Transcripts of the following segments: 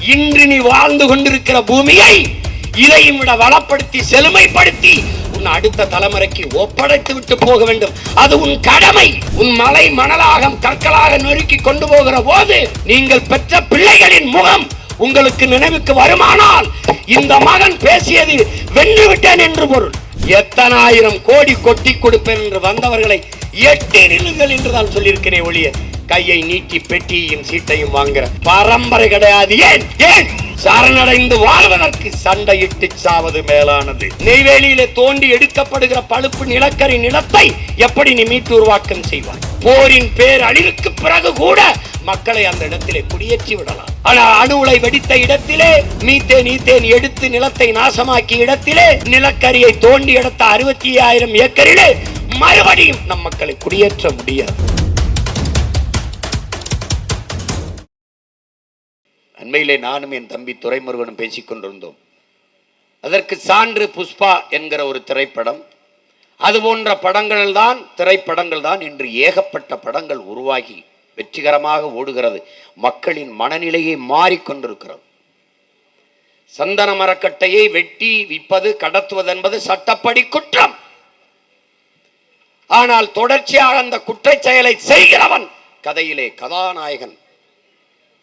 இன்று நீ வாழ்ந்து கொண்டிருக்கிற பூமியை இதையும் விட வளப்படுத்தி செழுமைப்படுத்தி உன் அடுத்த தலைமுறைக்கு ஒப்படைத்து விட்டு போக வேண்டும். அது உன் கடமை. உன் மலை மணலாக கற்களாக நொறுக்கி கொண்டு போகிற போது நீங்கள் பெற்ற பிள்ளைகளின் முகம் உங்களுக்கு நினைவுக்கு வருமானால் இந்த மகன் பேசியது வென்று விட்டேன் என்று பொருள். எத்தனாயிரம் கோடி கொட்டி கொடுப்பேன் என்று வந்தவர்களை எட்டு நிலுங்கள் என்று தான் சொல்லியிருக்கிறேன் ஒழிய. கையை நீட்டி பெட்டியும் சீட்டையும் வாங்குற பரம்பரை கிடையாது. ஏன்? ஏன்? சரணடைந்து வாழ்வதற்கு சண்டையிட்டு சாவது மேலானது. நெய்வேலியில தோண்டி எடுக்கப்படுகிற பழுப்பு நிலக்கரி நிலத்தை எப்படி நீ மீட்டு உருவாக்கம் செய்வாய்? போரின் பேர் அழிவுக்கு பிறகு கூட மக்களை அந்த இடத்திலே குடியேற்றி விடலாம். ஆனா அணு உலை வெடித்த இடத்திலே மீத்தேன் ஈத்தேன் எடுத்து நிலத்தை நாசமாக்கிய இடத்திலே நிலக்கரியை தோண்டி எடுத்த அறுபத்தி ஆயிரம் ஏக்கரிலே மறுபடியும் நம் மக்களை குடியேற்ற முடியாது. அண்மையிலே நானும் என் தம்பி துரைமுருகனும் பேசிக் கொண்டிருந்தோம் அதற்கு சான்று புஷ்பா என்கிற ஒரு திரைப்படம் அது போன்ற படங்கள் தான் திரைப்படங்கள் தான் இன்று ஏகப்பட்ட படங்கள் உருவாகி வெற்றிகரமாக ஓடுகிறது. மக்களின் மனநிலையை மாறிக்கொண்டிருக்கிறது. சந்தன மரக்கட்டையை வெட்டி விற்பது கடத்துவது என்பது சட்டப்படி குற்றம். ஆனால் தொடர்ச்சியாக அந்த குற்ற செயலை செய்கிறவன் கதையிலே கதாநாயகன்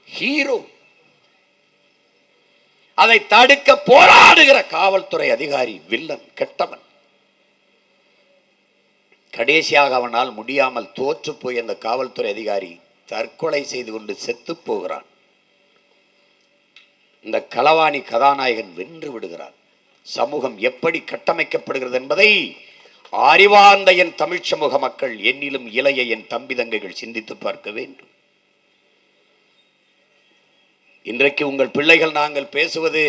ஹீரோ. அதை தடுக்க போராடுகிற காவல்துறை அதிகாரி வில்லன் கெட்டவன். கடைசியாக அவனால் முடியாமல் தோற்று போய் அந்த காவல்துறை அதிகாரி தற்கொலை செய்து கொண்டு செத்து போகிறான். இந்த களவாணி கதாநாயகன் வென்று விடுகிறான். சமூகம் எப்படி கட்டமைக்கப்படுகிறது என்பதை அறிவார்ந்த என் தமிழ் சமூக மக்கள் என்னிலும் இளைய என் தம்பி தங்கைகள் சிந்தித்து பார்க்க வேண்டும். இன்றைக்கு உங்கள் பிள்ளைகள் நாங்கள் பேசுவது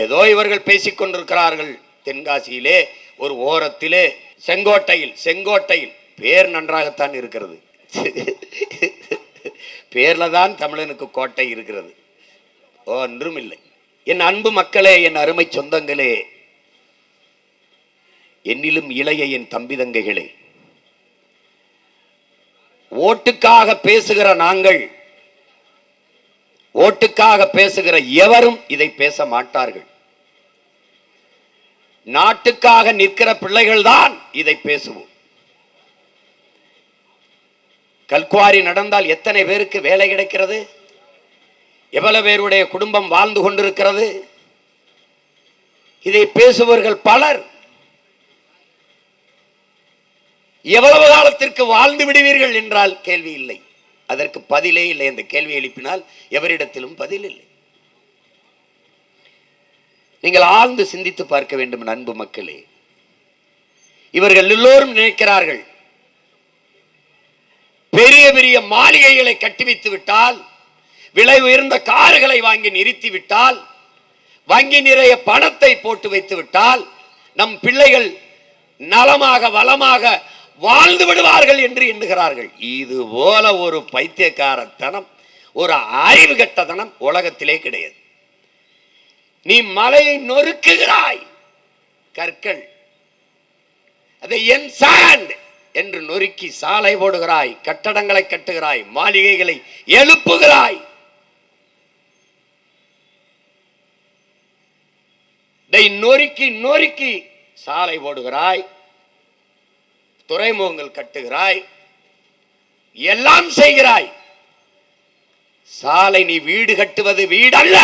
ஏதோ இவர்கள் பேசிக்கொண்டிருக்கிறார்கள் தென்காசியிலே ஒரு ஓரத்திலே செங்கோட்டையில் செங்கோட்டையில் பேர் நன்றாகத்தான் இருக்கிறது. பேர்ல தான் தமிழனுக்கு கோட்டை இருக்கிறது. ஒன்றும் இல்லை. என் அன்பு மக்களே என் அருமை சொந்தங்களே என்னிலும் இளைய என் தம்பி தங்கைகளே ஓட்டுக்காக பேசுகிற நாங்கள் ஓட்டுக்காக பேசுகிற எவரும் இதை பேச மாட்டார்கள். நாட்டுக்காக நிற்கிற பிள்ளைகள் தான் இதை பேசுவோம். கல்குவாரி நடந்தால் எத்தனை பேருக்கு வேலை கிடைக்கிறது? எவ்வளவு பேருடைய குடும்பம் வாழ்ந்து கொண்டிருக்கிறது? இதை பேசுபவர்கள் பலர். எவ்வளவு காலத்திற்கு வாழ்ந்து விடுவீர்கள் என்றால் கேள்வி இல்லை. அதற்கு பதிலே இல்லை. அந்த கேள்வி எழுப்பினால் எவரிடத்திலும் பதில் இல்லை. நீங்கள் ஆழ்ந்து சிந்தித்து பார்க்க வேண்டும் அன்பு மக்களே. இவர்கள் எல்லோரும் நினைக்கிறார்கள் பெரிய பெரிய மாளிகைகளை கட்டிவித்து விட்டால் விலை உயர்ந்த கார்களை வாங்கி நிறுத்தி விட்டால் வங்கி நிறைய பணத்தை போட்டு வைத்து விட்டால் நம் பிள்ளைகள் நலமாக வளமாக வாழ்ந்து விடுவார்கள் என்று எண்ணுகிறார்கள். இது போல ஒரு பைத்தியக்காரத்தனம் ஒரு ஆய்வு கெட்டதனம் உலகத்திலே கிடையாது. நீ மலையை நொறுக்குகிறாய் கற்கள். அதை என் சாண்ட் என்று நொறுக்கி சாலை போடுகிறாய் கட்டடங்களை கட்டுகிறாய் மாளிகைகளை எழுப்புகிறாய். இதை நொறுக்கி நொறுக்கி சாலை போடுகிறாய் துறைமுகங்கள் கட்டுகிறாய் எல்லாம் செய்கிறாய். சாலை நீ வீடு கட்டுவது வீடல்ல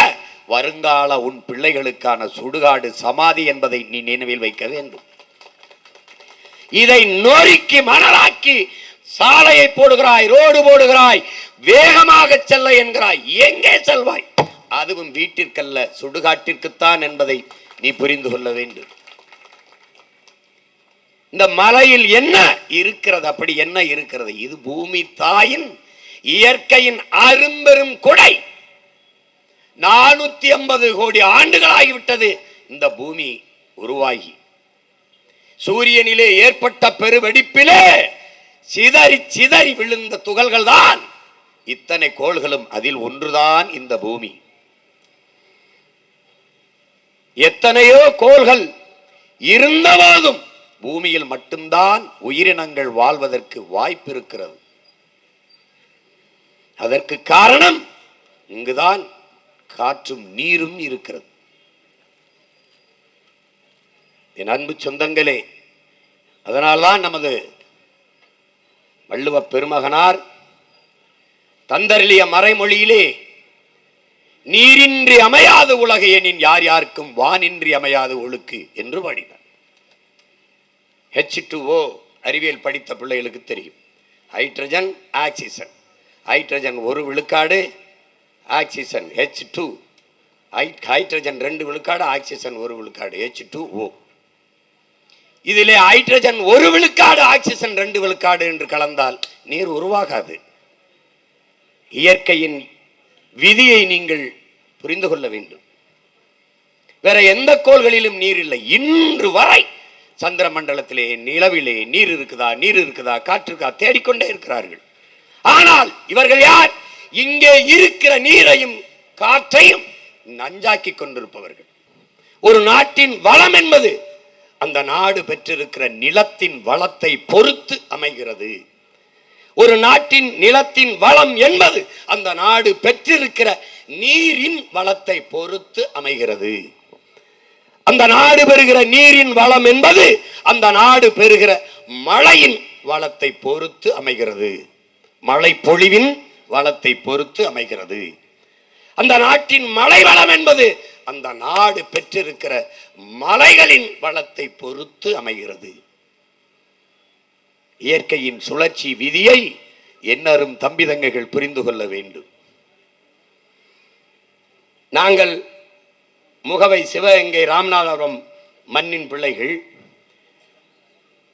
வருங்கால உன் பிள்ளைகளுக்கான சுடுகாடு சமாதி என்பதை நீ நினைவில் வைக்க வேண்டும். இதை நொறுக்கி மணலாக்கி சாலையை போடுகிறாய் ரோடு போடுகிறாய் வேகமாக செல்ல என்கிறாய் எங்கே செல்வாய்? அதுவும் வீட்டிற்கல்ல சுடுகாட்டிற்குத்தான் என்பதை நீ புரிந்து கொள்ள வேண்டும். இந்த மலையில் என்ன இருக்கிறது? அப்படி என்ன இருக்கிறது? இது பூமி தாயின் இயற்கையின் அரும்பெரும் கொடை. நானூத்தி ஐம்பது கோடி ஆண்டுகளாகிவிட்டது இந்த பூமி உருவாகி. சூரியனிலே ஏற்பட்ட பெருவெடிப்பிலே சிதறி சிதறி விழுந்த துகள்கள் தான் இத்தனை கோள்களும். அதில் ஒன்றுதான் இந்த பூமி. எத்தனையோ கோள்கள் இருந்தபோதும் பூமியில் மட்டும்தான் உயிரினங்கள் வாழ்வதற்கு வாய்ப்பு இருக்கிறது அதற்கு காரணம் இங்குதான் காற்றும் நீரும் இருக்கிறது. என் அன்பு சொந்தங்களே அதனால்தான் நமது வள்ளுவ பெருமகனார் தந்தரிலிய மறைமொழியிலே நீரின்றி அமையாத உலகையனின் யார் யாருக்கும் வானின்றி அமையாது ஒழுக்கு என்று வழி ஹெச் ஓ அறிவியல் படித்த பிள்ளைகளுக்கு தெரியும். ஹைட்ரஜன் ஆக்சிஜன் ஹைட்ரஜன் ஒரு விழுக்காடு ஆக்சிஜன் ஹெச் டூ ஹைட்ரஜன் ரெண்டு விழுக்காடு ஆக்சிஜன் ஒரு விழுக்காடு ஹெச் டூ ஓ இதிலே ஹைட்ரஜன் ஒரு விழுக்காடு ஆக்சிஜன் ரெண்டு விழுக்காடு என்று கலந்தால் நீர் உருவாகாது. இயற்கையின் விதியை நீங்கள் புரிந்து கொள்ள வேண்டும். வேற எந்த கோள்களிலும் நீர் இல்லை. இன்று வரை சந்திர மண்டலத்திலே நிலவிலே நீர் இருக்குதா நீர் இருக்குதா காற்று இருக்கா தேடிக்கொண்டே இருக்கிறார்கள். ஆனால் இவர்கள் யார்? இங்கே இருக்கிற நீரையும் காற்றையும் நஞ்சாக்கி கொண்டிருப்பவர்கள். ஒரு நாட்டின் வளம் என்பது அந்த நாடு பெற்றிருக்கிற நிலத்தின் வளத்தை பொறுத்து அமைகிறது. ஒரு நாட்டின் நிலத்தின் வளம் என்பது அந்த நாடு பெற்றிருக்கிற நீரின் வளத்தை பொறுத்து அமைகிறது. அந்த நாடு பெறுகிற நீரின் வளம் என்பது அந்த நாடு பெறுகிற மழையின் வளத்தை பொறுத்து அமைகிறது. மழை பொழிவின் வளத்தை பொறுத்து அமைகிறது. அந்த நாட்டின் மழை வளம் என்பது அந்த நாடு பெற்றிருக்கிற மலைகளின் வளத்தை பொறுத்து அமைகிறது. இயற்கையின் சுழற்சி விதியை என்னரும் தம்பிதங்கைகள் புரிந்து கொள்ள வேண்டும். நாங்கள் முகவை சிவகங்கை ராமநாதபுரம் மண்ணின் பிள்ளைகள்.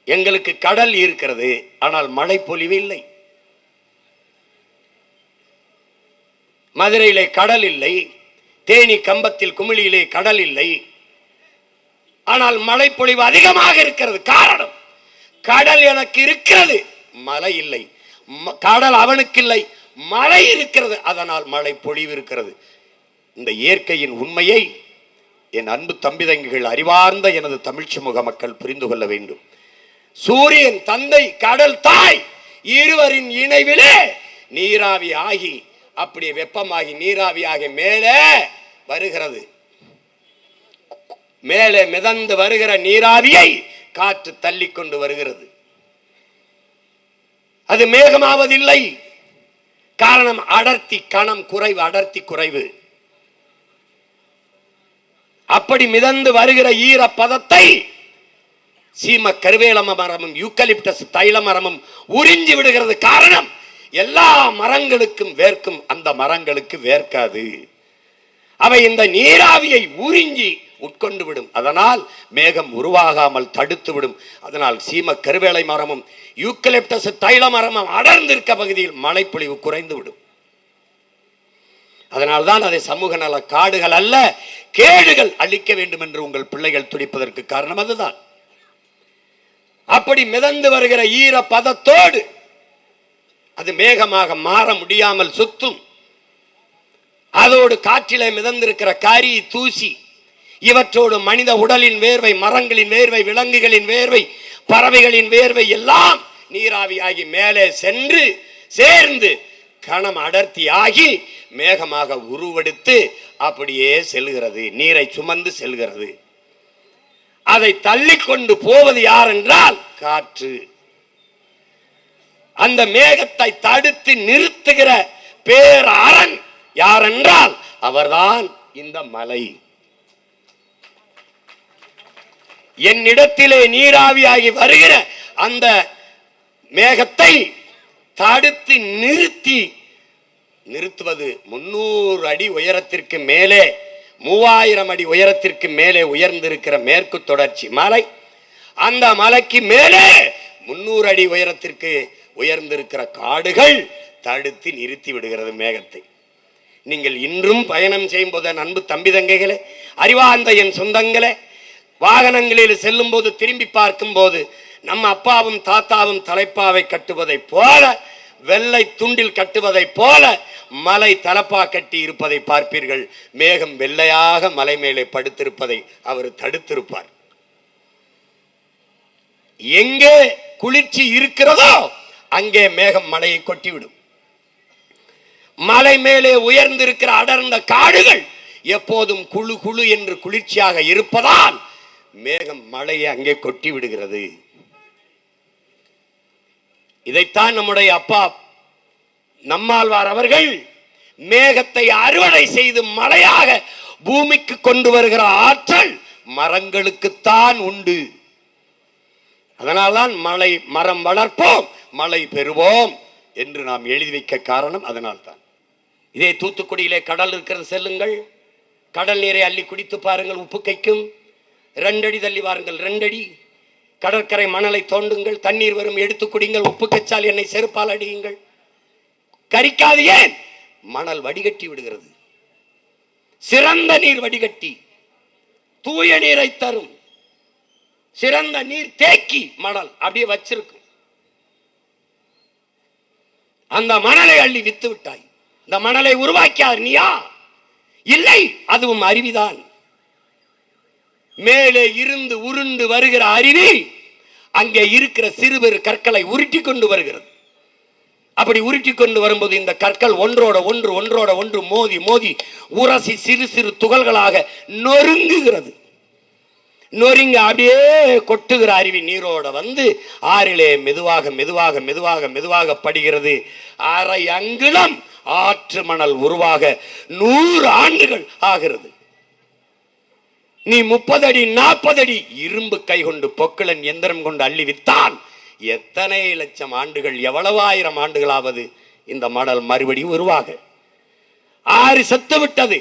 எங்களுக்கு கடல் இருக்கிறது ஆனால் மழை பொழிவு இல்லை. மதுரையிலே கடல் இல்லை தேனி கம்பத்தில் குமிழியிலே கடல் இல்லை. ஆனால் மழை பொழிவு அதிகமாக இருக்கிறது காரணம் கடல் எனக்கு இருக்கிறது மழை இல்லை. ம- கடல் அவனுக்கு இல்லை மழை இருக்கிறது அதனால் மழை பொழிவு இருக்கிறது. இந்த இயற்கையின் உண்மையை என் அன்பு தம்பிதங்கிகள் அறிவார்ந்த எனது தமிழ் சமூக மக்கள் புரிந்து கொள்ள வேண்டும். சூரியன் தந்தை கடல் தாய் இருவரின் இணைவிலே நீராவி ஆகி அப்படியே வெப்பமாகி நீராவியாகி மேலே வருகிறது. மேலே மிதந்து வருகிற நீராவியை காற்று தள்ளி கொண்டு வருகிறது. அது மேகமாவதில்லை. காரணம் அடர்த்தி கணம் குறைவு அடர்த்தி குறைவு. அப்படி மிதந்து வருகிற ஈர பதத்தை சீம கருவேலம மரமும் யூக்கலிப்டஸ் தைல மரமும் உறிஞ்சி விடுகிறது காரணம் எல்லா மரங்களுக்கும் வேர்க்கும் அந்த மரங்களுக்கு வேர்க்காது. அவை இந்த நீராவியை உறிஞ்சி உட்கொண்டு விடும். அதனால் மேகம் உருவாகாமல் தடுத்து விடும். அதனால் சீம கருவேலை மரமும் யூக்கலிப்டஸ் தைல மரமும் அடர்ந்திருக்க பகுதியில் மழைப்பொழிவு குறைந்து விடும். அதனால்தான் அதை சமூக நல காடுகள் அல்ல கேடுகள் அழிக்க வேண்டும் என்று உங்கள் பிள்ளைகள் துடிப்பதற்கு காரணம் அதுதான். அப்படி மிதந்து வருகிற ஈர பதத்தோடு அது மேகமாக மாற முடியாமல் சுத்தும். அதோடு காற்றிலே மிதந்திருக்கிற காரி தூசி இவற்றோடு மனித உடலின் வேர்வை மரங்களின் வேர்வை விலங்குகளின் வேர்வை பறவைகளின் வேர்வை எல்லாம் நீராவியாகி மேலே சென்று சேர்ந்து கணம் அடர்த்தியாகி மேகமாக உருவெடுத்து அப்படியே செல்கிறது. நீரை சுமந்து செல்கிறது. அதை தள்ளிக்கொண்டு போவது யார் என்றால் காற்று. அந்த மேகத்தை தடுத்து நிறுத்துகிற பேரரண் யார் என்றால் அவர்தான் இந்த மலை. என்னிடத்திலே நீராவியாகி வருகிற அந்த மேகத்தை தடுத்து நிறுத்தி நிறுத்துவது முன்னூறு அடி உயரத்திற்கு மேலே மூவாயிரம் அடி உயரத்திற்கு மேலே உயர்ந்திருக்கிற மேற்கு தொடர்ச்சி மலை. அந்த மலைக்கு மேலே முன்னூறு அடி உயரத்திற்கு உயர்ந்திருக்கிற காடுகள் தடுத்து நிறுத்தி விடுகிறது மேகத்தை. நீங்கள் இன்றும் பயணம் செய்யும் போது அன்பு தம்பி தங்கைகளே அறிவார்ந்த என் சொந்தங்களே வாகனங்களில் செல்லும் போது திரும்பி பார்க்கும் போது நம்ம அப்பாவும் தாத்தாவும் தலைப்பாவை கட்டுவதைப் போல வெள்ளை துண்டில் கட்டுவதைப் போல மலை தலப்பா கட்டி இருப்பதை பார்ப்பீர்கள். மேகம் வெள்ளையாக மலை மேலே படுத்திருப்பதை அவர் தடுத்திருப்பார். எங்கே குளிர்ச்சி இருக்கிறதோ அங்கே மேகம் மலையை கொட்டிவிடும். மலை மேலே உயர்ந்திருக்கிற அடர்ந்த காடுகள் எப்போதும் குழு குழு என்று குளிர்ச்சியாக இருப்பதால் மேகம் மழையை அங்கே கொட்டி விடுகிறது இதைத்தான் நம்முடைய அப்பா நம்மாழ்வார் அவர்கள் மேகத்தை அறுவடை செய்து மழையாக பூமிக்கு கொண்டு வருகிற ஆற்றல் மரங்களுக்குத்தான் உண்டு. அதனால்தான் மழை மரம் வளர்ப்போம் மழை பெறுவோம் என்று நாம் எழுதி வைக்க காரணம் அதனால்தான். இதே தூத்துக்குடியிலே கடல் இருக்கிறது செல்லுங்கள். கடல் நீரை அள்ளி குடித்து பாருங்கள் உப்பு கைக்கும். ரெண்டடி தள்ளி வாருங்கள் ரெண்டடி. கடற்கரை மணலை தோண்டுங்கள் தண்ணீர் வரும் எடுத்து குடிங்கள் உப்பு கச்சால் என்னை செருப்பால் அடியுங்கள். கரிக்காது ஏன்? மணல் வடிகட்டி விடுகிறது. சிறந்த நீர் வடிகட்டி தூய நீரை தரும். சிறந்த நீர் தேக்கி மணல் அப்படியே வச்சிருக்கும். அந்த மணலை அள்ளி வித்து விட்டாய் இந்த மணலை உருவாக்கியார் நீயா? இல்லை அதுவும் அருவிதான். மேலே இருந்து உருண்டு வருகிற அருவி அங்கே இருக்கிற சிறுபெரு கற்களை உருட்டி கொண்டு வருகிறது. அப்படி உருட்டி கொண்டு வரும்போது இந்த கற்கள் ஒன்றோட ஒன்று ஒன்றோட ஒன்று மோதி மோதி உரசி சிறு சிறு துகள்களாக நொறுங்குகிறது. நொறுங்க அப்படியே கொட்டுகிற அருவி நீரோட வந்து ஆறிலே மெதுவாக மெதுவாக மெதுவாக மெதுவாக படுகிறது. அரை அங்குலம் ஆற்று மணல் உருவாக நூறு ஆண்டுகள் ஆகிறது. நீ முப்பது அடி நாற்பது அடி இரும்பு கை கொண்டு பொக்கிளன் எந்திரம் கொண்டு அள்ளி வித்தான். எத்தனை லட்சம் ஆண்டுகள் எவ்வளவு ஆயிரம் ஆண்டுகளாவது இந்த மணல் மறுபடியும் உருவாக. ஆறு செத்து விட்டது.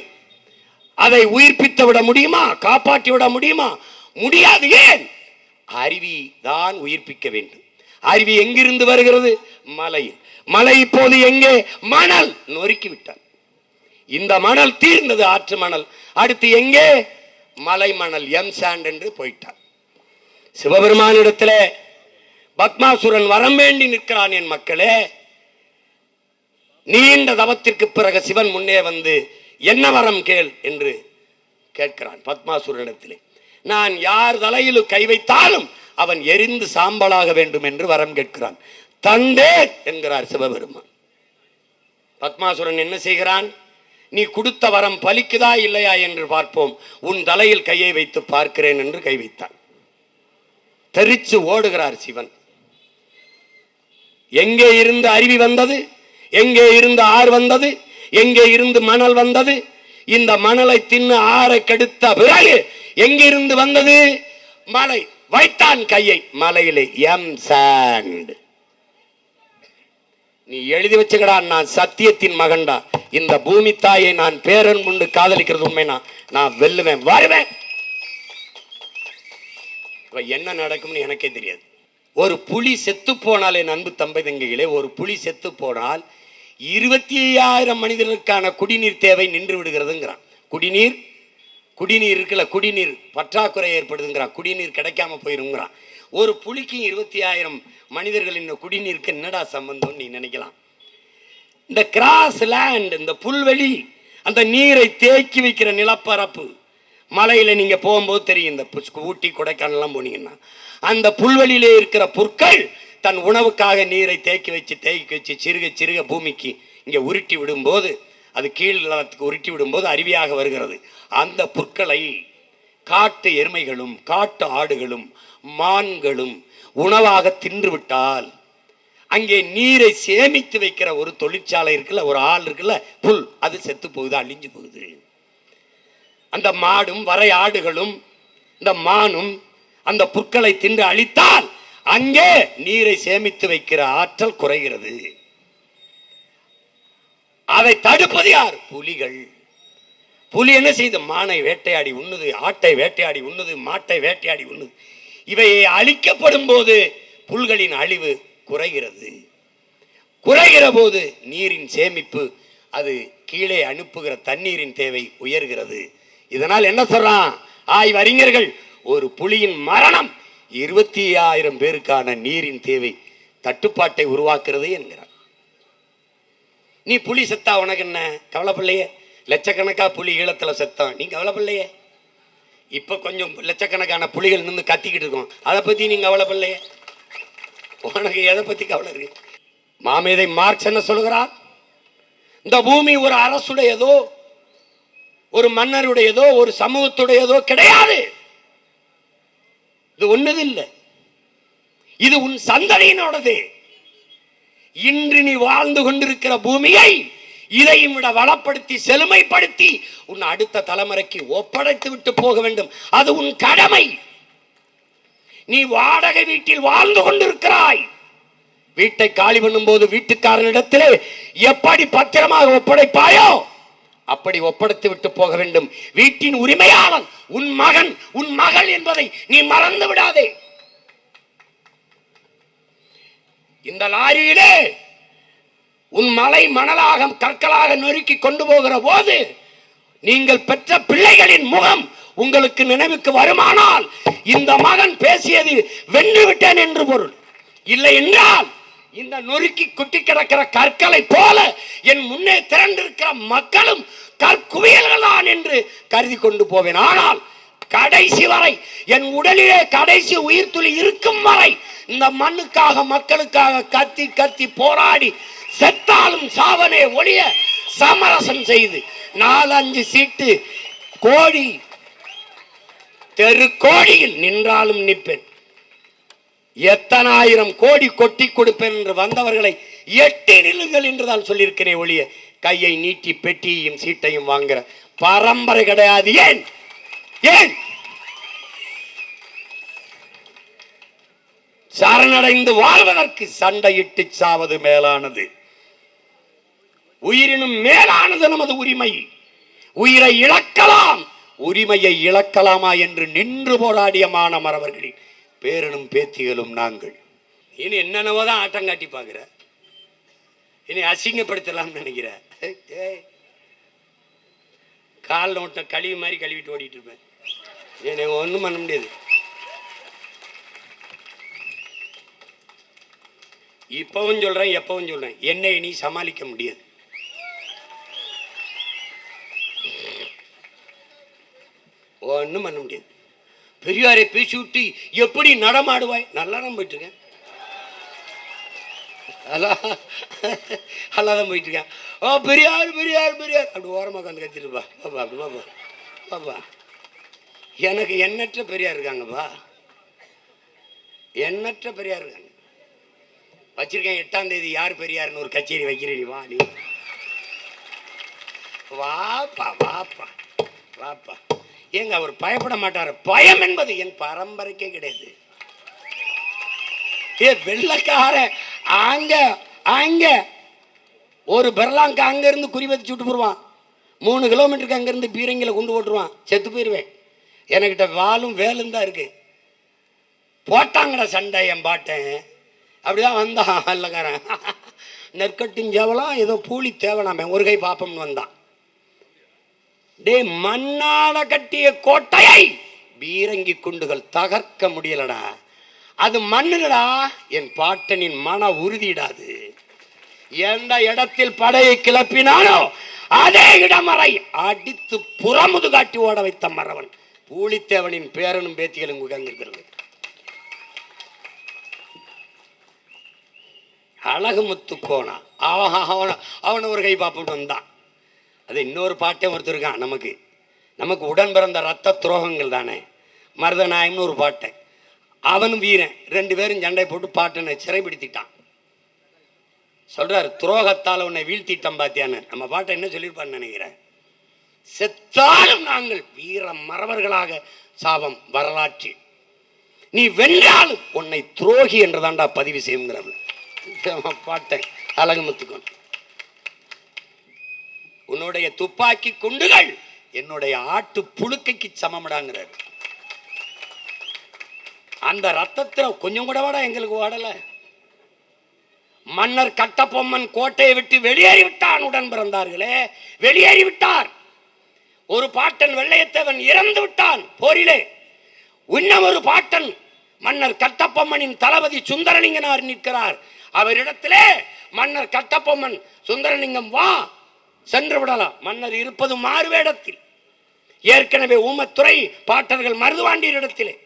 அதை உயிர்ப்பித்து விட முடியுமா? காப்பாற்றி விட முடியுமா? முடியாது ஏன்? அருவி தான் உயிர்ப்பிக்க வேண்டும். அருவி எங்கிருந்து வருகிறது? மலையில். மலை இப்போது எங்கே? மணல் நொறுக்கி விட்டான். இந்த மணல் தீர்ந்தது ஆற்று மணல். அடுத்து எங்கே? மலை மணல் எம் சாண்ட் என்று போயிட்டான். சிவபெருமானிடத்தில் பத்மாசுரன் வரம் வேண்டி நிற்கிறான் என் மக்களே. நீண்ட தவத்திற்கு பிறகு சிவன் முன்னே வந்து என்ன வரம் கேள் என்று கேட்கிறான் பத்மாசுரனிடத்திலே. நான் யார் தலையிலும் கை வைத்தாலும் அவன் எரிந்து சாம்பலாக வேண்டும் என்று வரம் கேட்கிறான். தந்தே என்கிறார் சிவபெருமான். பத்மாசுரன் என்ன செய்கிறான்? நீ கொடுத்த வரம் பலிக்குதா இல்லையா என்று பார்ப்போம். உன் தலையில் கையை வைத்து பார்க்கிறேன் என்று கை வைத்தான். தெரிச்சு ஓடுகிறார் சிவன். எங்கே இருந்து அருவி வந்தது? எங்கே இருந்து ஆறு வந்தது? எங்கே இருந்து மணல் வந்தது? இந்த மணலை தின்னு ஆறை கெடுத்த பிறகு எங்கிருந்து வந்தது? மலை. வைத்தான் கையை மலையிலே. எம் சாண்ட் நீ எழுதி வச்சுக்கடா நான் சத்தியத்தின் மகன்டா. இந்த பூமி தாயை நான் பேரன் முண்டு காதலிக்கிறது உண்மைனா நான் வெல்லுவேன் வருவேன். என்ன நடக்கும்னு எனக்கே தெரியாது. ஒரு புலி செத்து போனால் என் அன்பு தம்பதிங்களே ஒரு புலி செத்து போனால் இருபத்தி ஐயாயிரம் மனிதர்களுக்கான குடிநீர் தேவை நின்று விடுகிறதுங்கிறான். குடிநீர்? குடிநீர் இருக்குல்ல குடிநீர். பற்றாக்குறை ஏற்படுதுங்கிறான். குடிநீர் கிடைக்காம போயிருங்கிறான் ஒரு புலிக்கு இருபத்தி ஆயிரம் மனிதர்களின் குடிநீருக்கு என்னடா சம்பந்தம் நீ நினைக்கலாம். இந்த கிராஸ் லேண்ட் இந்த புல்வெளி அந்த நீரை தேக்கி வைக்கிற நிலப்பரப்பு மலையில் நீங்கள் போகும்போது தெரியும் இந்த ஊட்டி கொடைக்கானல்லாம் போனீங்கன்னா. அந்த புல்வெளியிலே இருக்கிற புற்கள் தன் உணவுக்காக நீரை தேக்கி வச்சு தேக்கி வச்சு சிறுக சிறுக பூமிக்கு இங்கே உருட்டி விடும்போது அது கீழ் நிலத்துக்கு உருட்டி விடும்போது அருவியாக வருகிறது. அந்த புற்களை காட்டு எருமைகளும் காட்டு ஆடுகளும் மான்களும் உணவாக தின்று விட்டால் அங்கே நீரை சேமித்து வைக்கிற ஒரு தொழிற்சாலை இருக்குல்ல ஒரு ஆள் இருக்குல்ல புல் அது செத்து போகுது அழிஞ்சு போகுது. அந்த மாடும் வரை ஆடுகளும் இந்த மானும் அந்த புற்களை தின்று அழித்தால் அங்கே நீரை சேமித்து வைக்கிற ஆற்றல் குறைகிறது. அதை தடுப்பது யார்? புலிகள். புலி என்ன செய்யுது மானை வேட்டையாடி உண்ணுது ஆட்டை வேட்டையாடி உண்ணுது மாட்டை வேட்டையாடி உண்ணுது. இவை அழிக்கப்படும் போது புல்களின் அழிவு குறைகிறது. குறைகிற போது நீரின் சேமிப்பு அது கீழே அனுப்புகிற தண்ணீரின் தேவை உயர்கிறது. இதனால் என்ன சொல்றான்? ஆய்வறிஞர்கள் ஒரு புலியின் மரணம் இருபத்தி ஆயிரம் பேருக்கான நீரின் தேவை தட்டுப்பாட்டை உருவாக்குறது என்கிறார். நீ புலி செத்தா உனக்கு என்ன? கவலைப்படலையே? லட்சக்கணக்கா புலி ஈழத்தில் செத்தான். நீ கவலைப்படலையே? இப்போ கொஞ்சம் லட்சக்கணக்கான புலிகள் நின்று கத்திக்கிட்டு இருக்கோம். அதை பற்றி நீங்க கவலைப்படலையே? உனக்கு எதை பத்தி கவலை இருக்கு? மாமேதை மார்க்ஸ் என்ன சொல்கிறார் இந்த பூமி ஒரு அரசுடையதோ ஒரு மன்னருடையதோ ஒரு சமூகத்துடையதோ கிடையாது. இது ஒன்னது இல்லை இது உன் சந்ததியினோடது. இன்று நீ வாழ்ந்து கொண்டிருக்கிற பூமியை இதையும் விட வளப்படுத்தி செழுமைப்படுத்தி உன் அடுத்த தலைமுறைக்கு ஒப்படைத்து விட்டு போக வேண்டும். அது உன் கடமை. நீ வாடகை வீட்டில் வாழ்ந்து கொண்டிருக்கிறாய். வீட்டை காலி பண்ணும்போது வீட்டுக்காரனிடத்திலே எப்படி பத்திரமாக ஒப்படைப்பாயோ அப்படி ஒப்படைத்து விட்டு போக வேண்டும். வீட்டின் உரிமையாளன் உன் மகன் உன் மகள் என்பதை நீ மறந்து விடாதே. இந்த லாரியிலே உன் மலை மணலாக கற்களாக நொறுக்கி கொண்டு போகிற போது நீங்கள் பெற்ற பிள்ளைகளின் முகம் உங்களுக்கு நினைவுக்கு வருமானால் இந்த மகன் பேசியது வென்று விட்டேன் என்று பொருள். இல்லை என்றால் இந்த நொறுக்கி குட்டி கிடக்கிற கற்களை போல என் முன்னே திரண்டிருக்கிற மக்களும் கற்குவியல்கள் தான் என்று கருதி கொண்டு போவேன். ஆனால் கடைசி வரை என் உடலிலே கடைசி உயிர் துளி இருக்கும் வரை இந்த மண்ணுக்காக மக்களுக்காக கத்தி கத்தி போராடி செத்தாலும் சாவனே ஒழிய சமரசம் செய்து நாலஞ்சு சீட்டு கோடி தெரு கோடியில் நின்றாலும் நிற்பேன். எத்தனாயிரம் கோடி கொட்டி கொடுப்பேன் என்று வந்தவர்களை எட்டி நில்லுங்கள் என்றுதான் சொல்லியிருக்கிறேன் ஒழிய கையை நீட்டி பெட்டியையும் சீட்டையும் வாங்குற பரம்பரை கிடையாது. ஏன்? ஏன்? சரணடைந்து வாழ்வதற்கு சண்டையிட்டு சாவது மேலானது. உயிரினும் மேலானது நமது உரிமை. உயிரை இழக்கலாம். உரிமையை இழக்கலாமா என்று நின்று போராடிய மாணவரவர்களின் பேரனும் பேத்திகளும் நாங்கள். இனி என்னென்னவோ தான் ஆட்டம் காட்டி பார்க்குற. இனி அசிங்கப்படுத்தலாம்னு நினைக்கிற. ஏய். காலில் விட்ட கழுவி மாதிரி கழுவிட்டு ஓடிட்டு இருப்பேன். என்னை ஒன்றும் பண்ண முடியாது. இப்பவும் சொல்றேன் எப்பவும் சொல்றேன். என்னை நீ சமாளிக்க முடியாது. ஒன்றும் பண்ண முடியாது. பெரியாரை பேசி விட்டு எப்படி நடமாடுவாய்? நல்லா தான் போயிட்டுருக்கேன். நல்லா தான் போயிட்டுருக்கேன். ஓ பெரியார் பெரியார் பெரியார். அப்படி ஓரமாக உட்காந்து கத்திருப்பா பாப்பா அப்படி பாப்பா பாப்பா. எனக்கு எண்ணற்ற பெரியார் இருக்காங்கப்பா. எண்ணற்ற பெரியார் இருக்காங்க. வச்சிருக்கேன் எட்டாம் தேதி யார் பெரியார்னு ஒரு கச்சேரி வைக்கிறீ வா நீ. வாப்பா வாப்பா வாப்பா. ஏங்க அவர் பயப்பட மாட்டார். பயம் என்பது என் பரம்பரைக்கே கிடையாது. ஏ வெள்ளக்கார அங்க அங்க. ஒரு பெர்லாங்க அங்க இருந்து குறி வச்சு விட்டு போடுவான். மூணு கிலோமீட்டருக்கு அங்க இருந்து பீரங்கில கொண்டு போட்டுருவான். செத்து போயிருவேன். என்கிட்ட வாலும் வேலும் தான் இருக்கு. போட்டாங்கடா சண்டை என் பாட்டேன் அப்படிதான் வந்தான் வெள்ளக்காரன். நெற்கட்டின் ஜவலாம் ஏதோ பூலி தேவனாமே. ஒரு கை பாப்பம்னு வந்தான். டே மண்ணால கட்டிய கோட்டையை பீரங்கி குண்டுகள் தகர்க்க முடியலடா. அது மண்ணுடா என் பாட்டனின் மன உறுதியிடாது. எந்த இடத்தில் படையை கிளப்பினானோ அதே இடமறை அடித்து புறமுது காட்டி ஓட வைத்த மறவன். பூலித்தேவனின் பேரனும் பேத்திகளும் உகந்திருக்கிறது. அழகுமுத்து கோணா அவன் அவன அவனை ஒரு கை பாப்பிட்டு வந்தான். அது இன்னொரு பாட்டே ஒருத்தர் இருக்கான் நமக்கு. நமக்கு உடன் பிறந்த ரத்த துரோகங்கள் தானே. மருதநாயம்னு ஒரு பாட்டை. அவனும் வீரன் ரெண்டு பேரும் சண்டை போட்டு பாட்டனை சிறைப்பிடித்திட்டான் சொல்றாரு துரோகத்தால் உன்னை வீழ்த்திட்டம் பாத்தியான்னு. நம்ம பாட்டை என்ன சொல்லியிருப்பான்னு நினைக்கிறேன்? செத்தாலும் நாங்கள் வீர மறவர்களாக சாபம் வரலாற்று. நீ வென்றாலும் உன்னை துரோகி என்றுதான்டா பதிவு செய்யுங்கிறவன். பாட்டை அழகுமுத்துக்கணும் உன்னுடைய துப்பாக்கி குண்டுகள் என்னுடைய ஆட்டு புழுக்கைக்கு சமமிடாங்கிறார். அந்த ரத்தத்தில் கொஞ்சம் கூட வாடா எங்களுக்கு ஓடல மன்னர் கட்டபொம்மன் கோட்டையை விட்டு வெளியேறி விட்டான் உடன் பிறந்தார்களே. வெளியேறிவிட்டார். ஒரு பாட்டன் வெள்ளையத்தவன் இறந்து விட்டான் போரிலே. இன்னும் ஒரு பாட்டன் மன்னர் கட்டப்பொம்மனின் தளபதி சுந்தரலிங்கனார் நிற்கிறார். அவரிடத்திலே மன்னர் கட்டபொம்மன் சுந்தரலிங்கம் வா. சென்று விடலாம். மன்னர் இருப்பது மாறுவேடத்தில். ஏற்கனவே ஊமத்துறை பாட்டர்கள் மருதுவாண்டியரிடத்திலே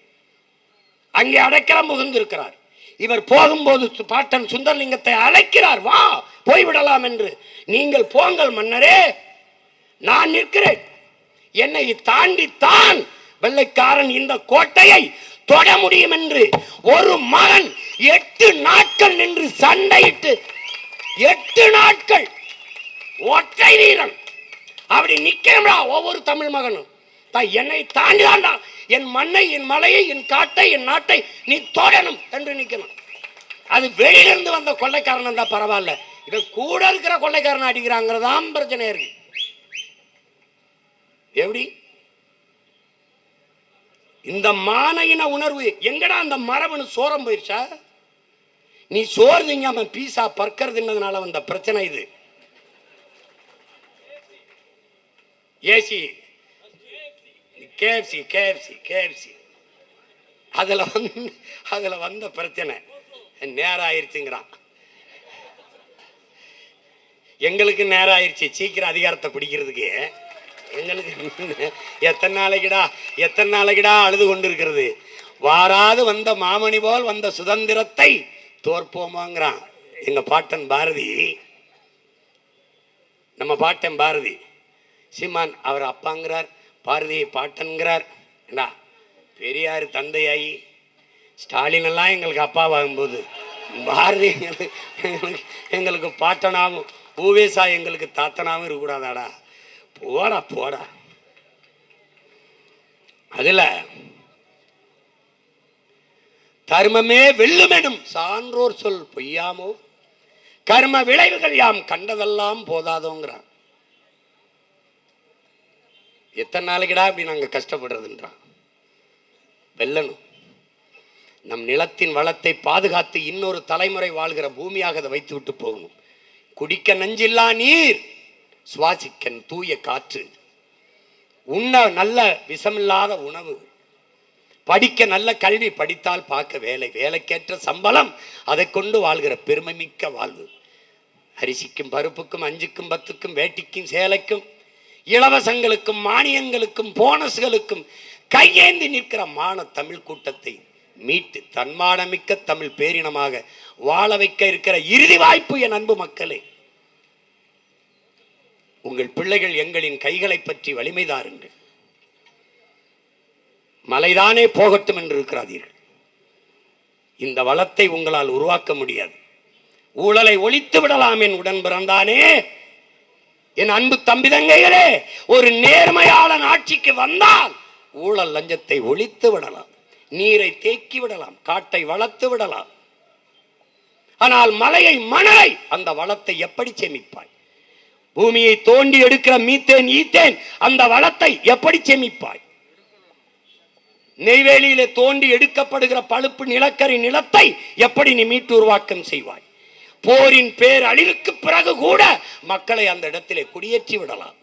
அங்கே அடைக்கலம் புகுந்திருக்கிறார். இவர் போகும்போது சு- பாட்டன் சுந்தரலிங்கத்தை அழைக்கிறார். வா போய்விடலாம் என்று. நீங்கள் போங்கள் மன்னரே நான் நிற்கிறேன். என்னை தாண்டித்தான் வெள்ளைக்காரன் இந்த கோட்டையை தொட முடியும் என்று ஒரு மகன் எட்டு நாட்கள் நின்று சண்டையிட்டு எட்டு நாட்கள் ஒற்றை வீரன். அப்படி நிக்கிறா ஒவ்வொரு தமிழ் மகனும். தான் என்னை தாண்டிதான்டா என் மண்ணை என் மலையை என் காட்டை என் நாட்டை நீ தொடணும் என்று நிக்கணும். அது வெளியிலிருந்து வந்த கொள்ளைக்காரன் தான் பரவாயில்ல. இதை கூட இருக்கிற கொள்ளைக்காரன் அடிக்கிறாங்கிறதான் பிரச்சனை இருக்கு. எப்படி? இந்த மான இன உணர்வு எங்கடா அந்த மரபணு சோரம் போயிருச்சா? நீ சோறு திங்காம பீஸா பற்கிறதுனால வந்த பிரச்சனை இது. ஏசி. KFC KFC KFC. அதில் வந்து அதில் வந்த பிரச்சனை. நேரம் ஆயிடுச்சுங்கிறான் எங்களுக்கு நேரம் ஆயிடுச்சு சீக்கிரம் அதிகாரத்தை பிடிக்கிறதுக்கு. எங்களுக்கு எத்தனை நாளைக்குடா எத்தனை நாளைக்குடா அழுது கொண்டு இருக்கிறது வாராது வந்த மாமணி போல் வந்த சுதந்திரத்தை தோற்போமாங்கிறான். எங்கள் பாட்டன் பாரதி. நம்ம பாட்டன் பாரதி. சீமான் அவர் அப்பாங்கிறார் பாரதியை பாட்டன்கிறார் என்ன பெரியார் தந்தையாகி ஸ்டாலின் எல்லாம் எங்களுக்கு அப்பாவாகும்போது பாரதி எங்களுக்கு எங்களுக்கு எங்களுக்கு பாட்டனாகவும் பூவேசா எங்களுக்கு தாத்தனாகவும் இருக்கக்கூடாதாடா? போடா போடா. அதுல தர்மமே வெல்லுமெனும் சான்றோர் சொல் பொய்யாமோ? கர்ம விளைவுகள் யாம் கண்டதெல்லாம் போதாதோங்கிறான் எத்தனை நாளைக்குடா அப்படி நாங்க கஷ்டப்படுறதுன்றான். வெல்லணும். நம் நிலத்தின் வளத்தை பாதுகாத்து இன்னொரு தலைமுறை வாழ்கிற பூமியாக அதை வைத்து விட்டு போகணும். குடிக்க நஞ்சில்லா நீர் சுவாசிக்க தூய காற்று. உண்ண நல்ல விஷமில்லாத உணவு. படிக்க நல்ல கல்வி படித்தால் பார்க்க வேலை. வேலைக்கேற்ற சம்பளம் அதை கொண்டு வாழ்கிற பெருமை மிக்க வாழ்வு. அரிசிக்கும் பருப்புக்கும் அஞ்சுக்கும் பத்துக்கும் வேட்டிக்கும் சேலைக்கும் இலவசங்களுக்கும் மானியங்களுக்கும் போனஸ்களுக்கும் கையேந்தி நிற்கிற மான தமிழ் கூட்டத்தை மீட்டு தன்மானமிக்க தமிழ் பேரினமாக வாழ வைக்க இருக்கிற இறுதி வாய்ப்பு என் அன்பு மக்களே. உங்கள் பிள்ளைகள் எங்களின் கைகளை பற்றி வலிமை தாருங்கள். மலைதானே போகட்டும் என்று இருக்கிறாதீர்கள். இந்த வளத்தை உங்களால் உருவாக்க முடியாது. ஊழலை ஒழித்து விடலாம் என் உடன் பிறந்தானே. என் அன்பு தம்பிதங்கைகளே ஒரு நேர்மையாளன் ஆட்சிக்கு வந்தால் ஊழல் லஞ்சத்தை ஒழித்து விடலாம் நீரை தேக்கி விடலாம் காட்டை வளர்த்து விடலாம். ஆனால் மலையை மணலை அந்த வளத்தை எப்படி சேமிப்பாய்? பூமியை தோண்டி எடுக்கிற மீத்தேன் ஈத்தேன் அந்த வளத்தை எப்படி சேமிப்பாய்? நெய்வேலியிலே தோண்டி எடுக்கப்படுகிற பழுப்பு நிலக்கரி நிலத்தை எப்படி நீ மீட்டு உருவாக்கம் செய்வாய்? போரின் பேர் அழிவுக்கு பிறகு கூட மக்களை அந்த இடத்திலே குடியேற்றி விடலாம்.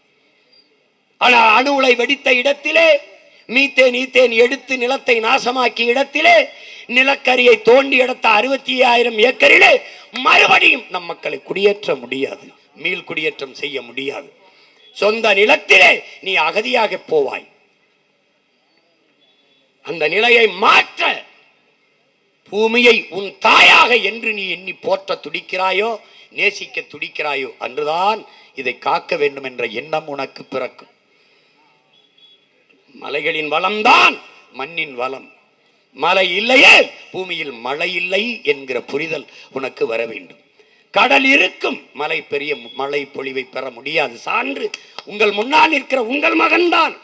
ஆனால் அணு உலை வெடித்த இடத்திலே மீத்தேன் ஈத்தேன் எடுத்து நிலத்தை நாசமாக்கிய இடத்திலே நிலக்கரியை தோண்டி எடுத்த அறுபத்தி ஆயிரம் ஏக்கரிலே மறுபடியும் நம் மக்களை குடியேற்ற முடியாது மீள் குடியேற்றம் செய்ய முடியாது. சொந்த நிலத்திலே நீ அகதியாக போவாய். அந்த நிலையை மாற்ற பூமியை உன் தாயாக என்று நீ எண்ணி போற்ற துடிக்கிறாயோ நேசிக்க துடிக்கிறாயோ அன்றுதான் இதை காக்க வேண்டும் என்ற எண்ணம் உனக்கு பிறக்கும். மலைகளின் வளம்தான் மண்ணின் வளம். மழை இல்லையே பூமியில் மழை இல்லை என்கிற புரிதல் உனக்கு வர வேண்டும். கடல் இருக்கும் மழை பெரிய மழை பொழிவை பெற முடியாது. சான்று உங்கள் முன்னால் இருக்கிற உங்கள் மகன்தான்.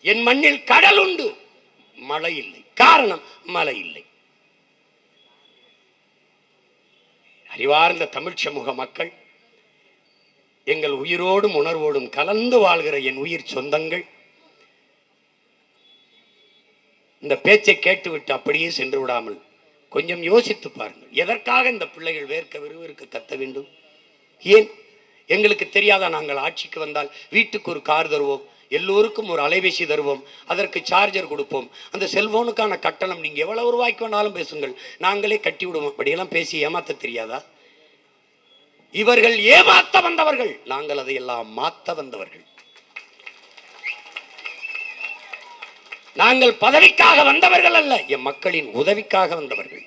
என் மண்ணில் கடல் உண்டு மழை இல்லை. காரணம் மழை இல்லை. அறிவார்ந்த தமிழ் சமூக மக்கள் எங்கள் உயிரோடும் உணர்வோடும் கலந்து வாழ்கிற என் உயிர் சொந்தங்கள் இந்த பேச்சை கேட்டுவிட்டு அப்படியே சென்று விடாமல் கொஞ்சம் யோசித்து பாருங்கள். எதற்காக இந்த பிள்ளைகள் வேர்க்க விறுவிற்கு கத்த வேண்டும்? ஏன்? எங்களுக்கு தெரியாதா நாங்கள் ஆட்சிக்கு வந்தால் வீட்டுக்கு ஒரு கார் தருவோம் எல்லோருக்கும் ஒரு அலைபேசி தருவோம். அதற்கு சார்ஜர் கொடுப்போம். அந்த செல்போனுக்கான கட்டணம் நீங்கள் எவ்வளவு ரூபாய்க்கு வேணாலும் பேசுங்கள். நாங்களே கட்டி விடுவோம் அப்படியெல்லாம் பேசி ஏமாத்த தெரியாதா? இவர்கள் ஏமாத்த வந்தவர்கள். நாங்கள் அதையெல்லாம் மாத்த வந்தவர்கள். நாங்கள் பதவிக்காக வந்தவர்கள் அல்ல. என் மக்களின் உதவிக்காக வந்தவர்கள்.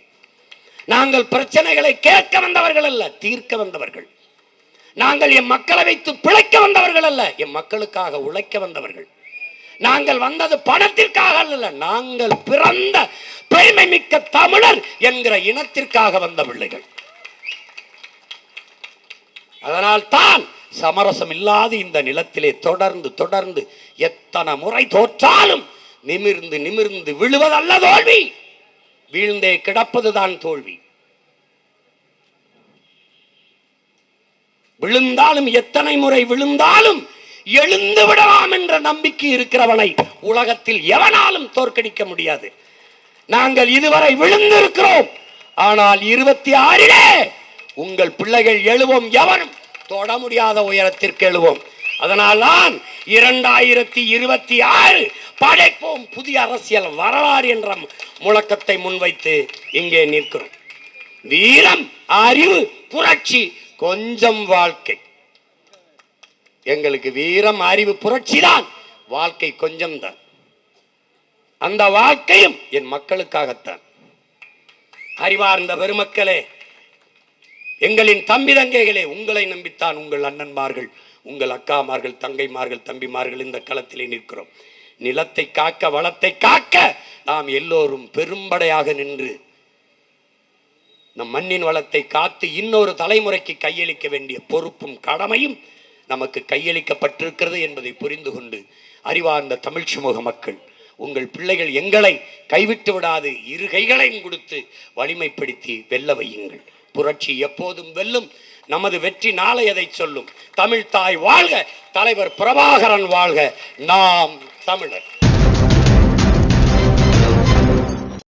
நாங்கள் பிரச்சனைகளை கேட்க வந்தவர்கள் அல்ல. தீர்க்க வந்தவர்கள். நாங்கள் என் மக்களை வைத்து பிழைக்க வந்தவர்கள் அல்ல என் மக்களுக்காக உழைக்க வந்தவர்கள். நாங்கள் வந்தது பணத்திற்காக அல்ல நாங்கள் பிறந்த பெருமை மிக்க தமிழர் என்கிற இனத்திற்காக வந்த பிள்ளைகள். அதனால் தான் சமரசம் இல்லாத இந்த நிலத்திலே தொடர்ந்து தொடர்ந்து எத்தனை முறை தோற்றாலும் நிமிர்ந்து நிமிர்ந்து விழுவதல்ல தோல்வி. வீழ்ந்தே கிடப்பதுதான் தோல்வி. விழுந்தாலும் எத்தனை முறை விழுந்தாலும் எழுந்து விடலாம் என்ற நம்பிக்கை இருக்கிறவனை உலகத்தில் எவனாலும் தோற்கடிக்க முடியாது. நாங்கள் இதுவரை விழுந்திருக்கிறோம். ஆனால் இருபத்தி ஆறிலே உங்கள் பிள்ளைகள் எழுவோம் எவனும் தொட முடியாத உயரத்திற்கு எழுவோம். அதனால்தான் இரண்டாயிரத்தி இருபத்தி ஆறு படைப்போம் புதிய அரசியல் வரலாறு என்ற முழக்கத்தை முன்வைத்து இங்கே நிற்கிறோம். வீரம் அறிவு புரட்சி கொஞ்சம் வாழ்க்கை. எங்களுக்கு வீரம் அறிவு புரட்சிதான். வாழ்க்கை கொஞ்சம் தான் அந்த வாழ்க்கையும் என் மக்களுக்காகத்தான். அறிவார்ந்த பெருமக்களே எங்களின் தம்பி தங்கைகளே உங்களை நம்பித்தான் உங்கள் அண்ணன்மார்கள் உங்கள் அக்காமார்கள் தங்கைமார்கள் தம்பிமார்கள் இந்த களத்திலே நிற்கிறோம். நிலத்தை காக்க வளத்தை காக்க நாம் எல்லோரும் பெரும்படையாக நின்று நம் மண்ணின் வளத்தை காத்து இன்னொரு தலைமுறைக்கு கையளிக்க வேண்டிய பொறுப்பும் கடமையும் நமக்கு கையளிக்கப்பட்டிருக்கிறது என்பதை புரிந்து கொண்டு அறிவார்ந்த தமிழ் சமூக மக்கள் உங்கள் பிள்ளைகள் எங்களை கைவிட்டு விடாது இரு கைகளையும் கொடுத்து வலிமைப்படுத்தி வெல்ல வையுங்கள். புரட்சி எப்போதும் வெல்லும் நமது வெற்றி நாளை அதை சொல்லும். தமிழ் தாய் வாழ்க தலைவர் பிரபாகரன் வாழ்க. நாம் தமிழர்.